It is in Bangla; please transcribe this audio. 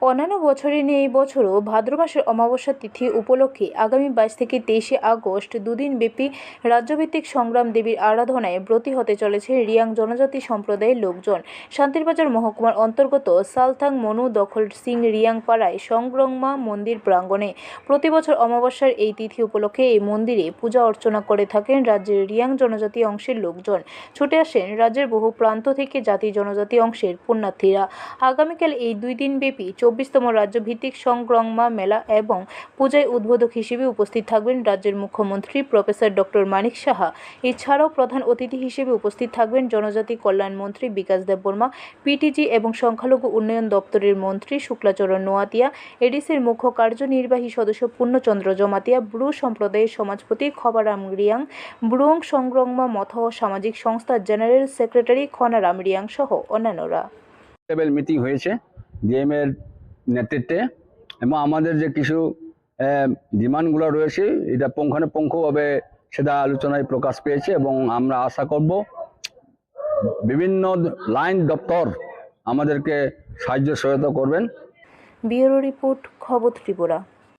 অন্যান্য বছরে নিয়ে এই বছরও ভাদ্র মাসের অমাবস্যা তিথি উপলক্ষে আগামী বাইশ থেকে তেইশে আগস্ট দুদিন ব্যাপী রাজ্যভিত্তিক সংগ্রাম দেবীর আরাধনায় ব্রতী হতে চলেছে রিয়াং জনজাতি সম্প্রদায়ের লোকজন। শান্তিরবাজার মহকুমার অন্তর্গত সালথাং মনু দখল সিং রিয়াং পাড়ায় সংগ্রংমা মন্দির প্রাঙ্গণে প্রতি বছর অমাবস্যার এই তিথি উপলক্ষে এই মন্দিরে পূজা অর্চনা করে থাকেন রাজ্যের রিয়াং জনজাতি অংশের লোকজন। ছুটে আসেন রাজ্যের বহু প্রান্ত থেকে জাতি জনজাতি অংশের পুণ্যার্থীরা। আগামীকাল এই দুই দিন ব্যাপী চব্বিশতম রাজ্যভিত্তিক সংগ্রমা মেলা এবং পূজায় উদ্বোধক হিসেবে উপস্থিত থাকবেন রাজ্যের মুখ্যমন্ত্রী প্রফেসর ডক্টর মানিক সাহা। এছাড়াও প্রধান অতিথি হিসেবে উপস্থিত থাকবেন জনজাতি কল্যাণ মন্ত্রী বিকাশ দেববর্মা পিটিজি এবং সংখ্যালঘু উন্নয়ন দপ্তরের মন্ত্রী শুক্লাচরণ নোয়াতিয়া, এডিসির মুখ্য কার্যনির্বাহী সদস্য পূর্ণচন্দ্র জমাতিয়া, ব্রু সম্প্রদায়ের সমাজপতি খবারাম রিয়াং ব্রুং সংগ্রমা মথ সামাজিক সংস্থার জেনারেল সেক্রেটারি খনারাম রিয়াং সহ অন্যান্যরা। মিটিং হয়েছে। ডিএম এর নেতৃত্বে এবং আমাদের যে কিছু ডিমান্ডগুলো রয়েছে, এটা পুঙ্খানুপুঙ্খভাবে সেটা আলোচনায় প্রকাশ পেয়েছে এবং আমরা আশা করব বিভিন্ন লাইন দপ্তর আমাদেরকে সাহায্য সহায়তা করবেন। ব্যুরো রিপোর্ট, খবর ত্রিপুরা।